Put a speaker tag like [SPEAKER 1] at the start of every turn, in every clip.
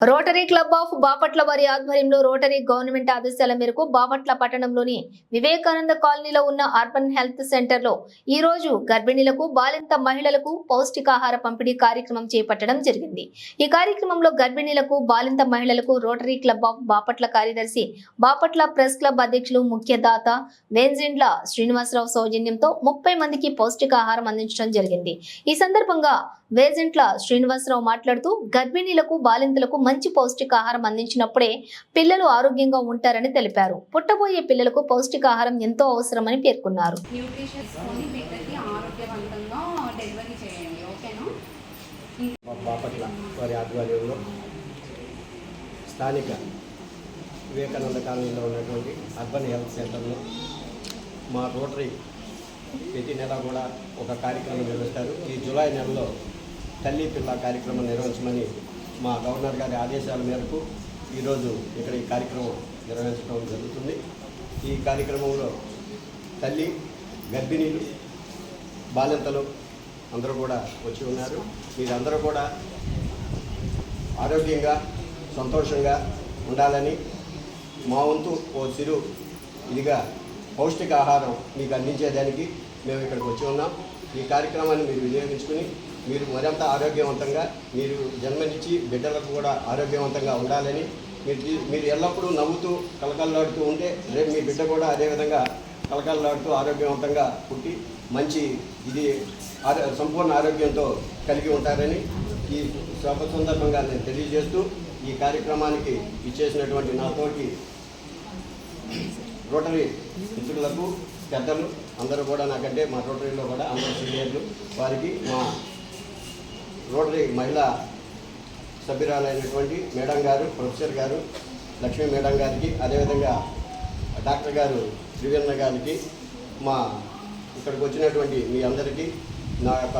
[SPEAKER 1] Rotary club of Bapatla వారి ఆధ్వర్యంలో rotary government ఆదేశాల మేరకు బాపట్ల పట్టణంలోని వివేకానంద కాలనీలో ఉన్న అర్బన్ హెల్త్ సెంటర్లో ఈ రోజు గర్భిణీలకు బాలింత మహిళలకు పౌష్టికాహార పంపిణీ కార్యక్రమం చేపట్టడం జరిగింది. ఈ కార్యక్రమంలో గర్భిణీలకు బాలింత మహిళలకు రోటరీ క్లబ్ ఆఫ్ బాపట్ల కార్యదర్శి బాపట్ల ప్రెస్ క్లబ్ అధ్యక్షులు ముఖ్యదాత వేంజిండ్ల శ్రీనివాసరావు సౌజన్యంతో ముప్పై మందికి పౌష్టికాహారం అందించడం జరిగింది. ఈ సందర్భంగా వేజెంట్ల శ్రీనివాసరావు మాట్లాడుతూ గర్భిణీలకు బాలింతలకు మంచి పౌష్టికాహారం అందించినప్పుడే పిల్లలు ఆరోగ్యంగా ఉంటారని తెలిపారు. పుట్టబోయే పిల్లలకు పౌష్టికాహారం ఎంతో అవసరమని పేర్కొన్నారు.
[SPEAKER 2] న్యూట్రిషన్ తీసుకొని బిడ్డకి ఆరోగ్యవంతంగా డెలివరీ చేయండి. ఓకేనా?
[SPEAKER 3] మా బాపట్ల వారి ఆధ్వర్యంలో స్థానిక వివేకానంద కాలనీలో ఉన్నటువంటి అర్బన్ హెల్త్ సెంటర్లో మా రోటరీ ప్రతి నెల కూడా ఒక కార్యక్రమం నిర్వహిస్తారు. ఈ జూలై నెలలో తల్లి పిల్ల కార్యక్రమం నిర్వహించమని మా గవర్నర్ గారి ఆదేశాల మేరకు ఈరోజు ఇక్కడ ఈ కార్యక్రమం నిర్వహించడం జరుగుతుంది. ఈ కార్యక్రమంలో తల్లి గర్భిణీలు బాలింతలు అందరూ కూడా వచ్చి ఉన్నారు. మీరందరూ కూడా ఆరోగ్యంగా సంతోషంగా ఉండాలని మా వంతు ఓ చిరు ఇదిగా పౌష్టికాహారం మీకు అందించేదానికి మేము ఇక్కడికి వచ్చి ఉన్నాం. ఈ కార్యక్రమాన్ని మీరు వినియోగించుకుని మీరు మరింత ఆరోగ్యవంతంగా మీరు జన్మనిచ్చి బిడ్డలకు కూడా ఆరోగ్యవంతంగా ఉండాలని మీరు మీరు ఎల్లప్పుడూ నవ్వుతూ కలకలలాడుతూ ఉంటే రేపు మీ బిడ్డ కూడా అదేవిధంగా కలకలలాడుతూ ఆరోగ్యవంతంగా పుట్టి మంచి ఇది సంపూర్ణ ఆరోగ్యంతో కలిగి ఉంటారని ఈ శుభ సందర్భంగా నేను తెలియజేస్తూ ఈ కార్యక్రమానికి ఇచ్చేసినటువంటి నాతోటి రోటరీ మిత్రులకు పెద్దలు అందరూ కూడా నాకంటే మా రోటరీలో కూడా అందరూ సీనియర్లు. వారికి మా రోటరీ మహిళా సభ్యురాలైనటువంటి మేడం గారు ప్రొఫెసర్ గారు లక్ష్మీ మేడం గారికి అదేవిధంగా డాక్టర్ గారు త్రివేంద్ర గారికి మా ఇక్కడికి వచ్చినటువంటి మీ అందరికీ నా యొక్క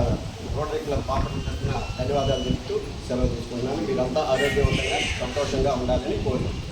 [SPEAKER 3] రోటరీ క్లబ్ పాపల తరఫున ధన్యవాదాలు తెలుపుతూ సెలవు తీసుకుంటున్నాను. మీరంతా ఆరోగ్యవంతంగా సంతోషంగా ఉండాలని కోరుతున్నాను